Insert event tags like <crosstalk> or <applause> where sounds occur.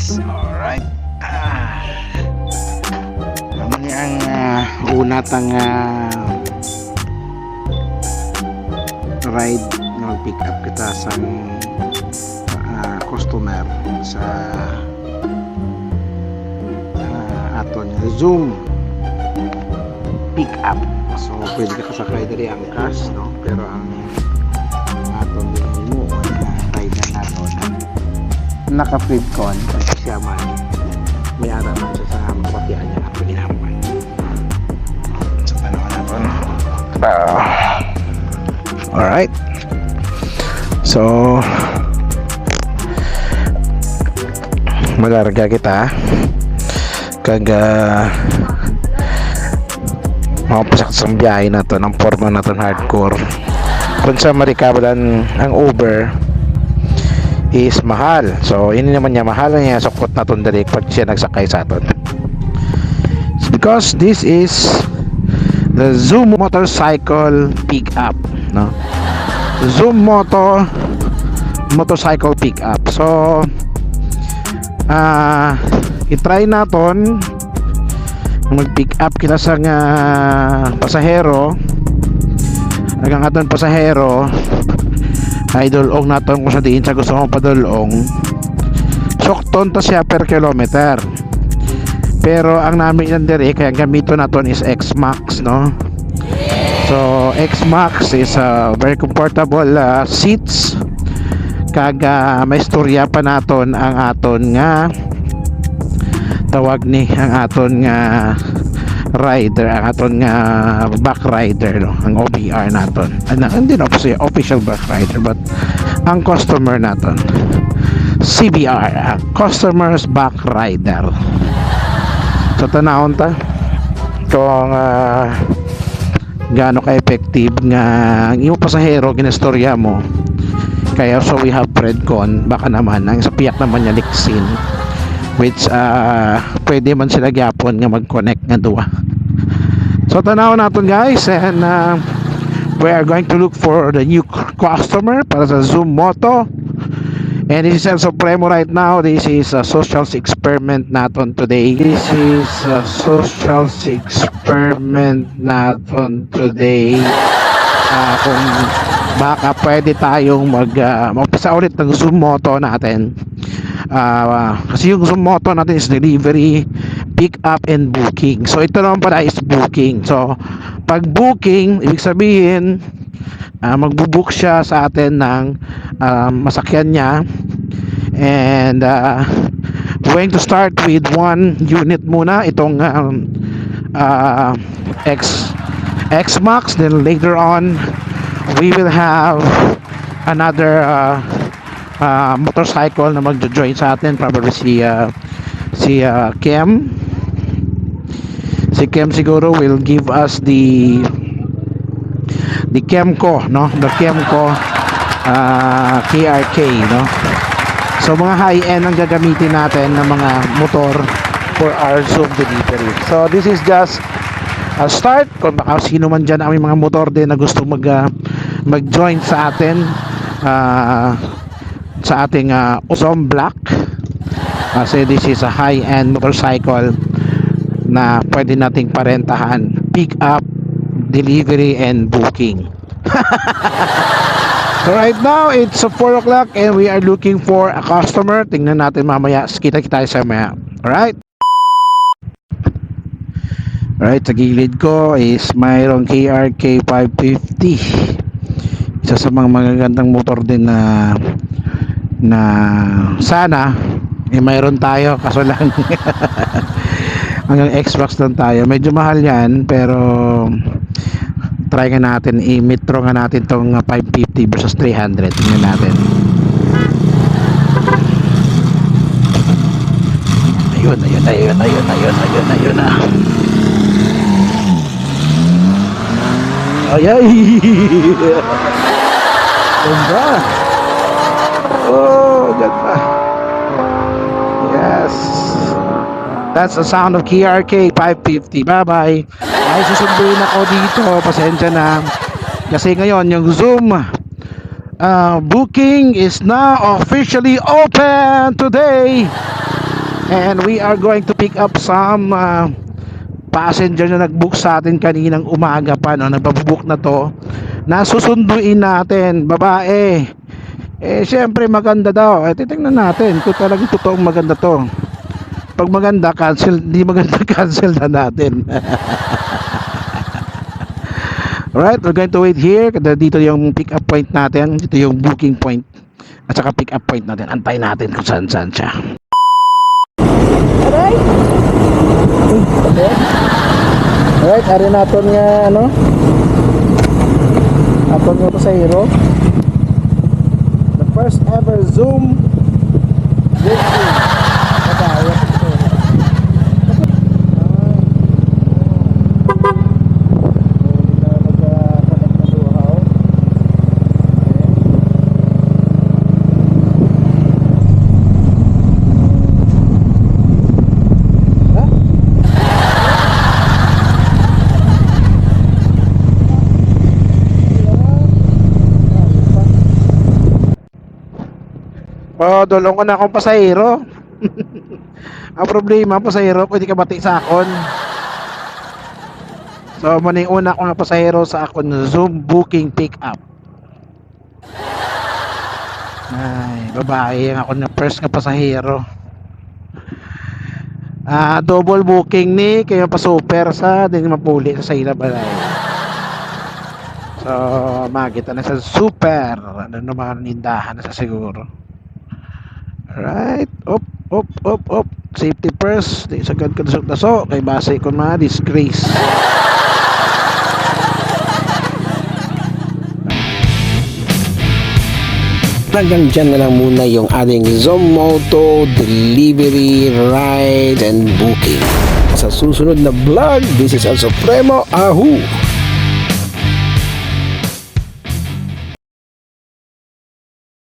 Yes, alright. Ah. Naman ang uh, una tang ah, ride na pick up kita sa ah, customer sa ah, aton Zoom pick up. So pwede ka kasakay diri ang cash no pero ang naka-feed con kasi siya man. May ara man siya sa mapatian niya. At paginapan sa panahon na to no? Ah. alright. So malarga kita. Kag uh, mapasak sa biyahe na to ng forma na to hardcore. Kung sa marikabalan ang Uber is mahal. So, yun naman niya, mahal niya sukot na itong pag siya nagsakay sa aton. Because this is the Zoom motorcycle pickup, no? Zoom moto motorcycle pickup. So, ah, i-try naton mag-pick up kita sa nga pasahero hanggang aton pasahero idolong naton kung sa diin sa gusto mong padulong sokton ta siya per kilometer. Pero ang namin yan dire kaya ang gamito naton is X-Max no? So X-Max is uh, very comfortable uh, seats. Kaga may storya pa naton ang aton nga tawag ni ang aton nga rider ang aton nga back rider no? Ang OBR naton ano hindi na official, official back rider but ang customer naton CBR uh, customers back rider. So tanawon ta. Kung uh, gaano ka effective nga ang iyong pasahero ginestorya mo. Kaya so we have Predcon baka naman ang sa piyak naman niya Lixin which uh, pwede man sila gyapon nga mag-connect nga duwa so tanaw natin guys and uh, we are going to look for the new customer para sa Zoom Moto. And this is El Supremo right now. This is a social experiment naton today. This is a social experiment naton today. Uh, kung baka pwede tayong mag uh, ulit ng Zoom Moto natin uh, kasi yung Moto natin is delivery pick up and booking. So ito naman pala is booking. So pag booking ibig sabihin uh, magbubook siya sa atin ng uh, masakyan niya. And uh, going to start with one unit muna. Itong um, uh, X X Max. Then later on we will have another uh, uh, motorcycle na magjo-join sa atin probably si uh, si uh, Kem. Si Kem siguro will give us the the Kemco no? The Kemco uh, KRK no? So mga high end ang gagamitin natin ng mga motor for our Zoom delivery. So this is just a start. Kung baka sino man dyan ang mga motor din na gusto mag uh, mag-join sa atin uh, sa ating uh, Ozone Black kasi this is a high-end motorcycle na pwede nating parentahan pick up, delivery and booking. <laughs> So right now it's 4 o'clock and we are looking for a customer. Tingnan natin mamaya. Kita kita sa maya. Alright? Alright, sa gilid ko is mayroong KRK 550 isa sa mga magagandang motor din na na sana eh mayroon tayo kaso lang. <laughs> Hanggang Xbox lang tayo. Medyo mahal yan pero try nga natin i-metro nga natin tong 550 versus 300 tingnan natin. Ayun ayun ayun ayun ayun ayun ayun na ay ay. <laughs> Ganda oh ganda yes. That's the sound of KRK 550 bye bye ay susunduin ako dito. Pasensya na. Kasi ngayon yung Zoom uh, booking is now officially open today. And we are going to pick up some uh, passenger na nag-book sa atin kaninang umaga pa no, nagbabook na to. Nasusunduin natin, babae. Eh syempre maganda daw. Eh titingnan natin kung talagang totoong maganda to. Pag maganda, cancel, hindi maganda <laughs> cancel na natin. <laughs> Alright, we're going to wait here. Dito yung pick up point natin. Dito yung booking point. At saka pick up point natin. Antay natin kung saan saan siya. Alright. Alright, ari natin nga ano. Aton nga sa hero. The first ever Zoom booking. Kagaya ito. Oh, dulong ko na akong pasahero. <laughs> Ang problema, pasahero, pwede ka bati sa akon. So, muna yung una ko nga pasahero sa akon Zoom booking pick up. Ay, babae ang ako na first nga pasahero. Ah, double booking ni kayo pa super sa din mapuli sa ila balay. So, makita na sa super. Ano naman nindahan na sa siguro. Alright. Op, op, op, op. Safety first. Di sagad ka dasok daso. Kay base ko mga disgrace. Hanggang dyan na lang muna yung ating Zomoto delivery, ride, and booking. Sa susunod na vlog, this is El Supremo Ahu!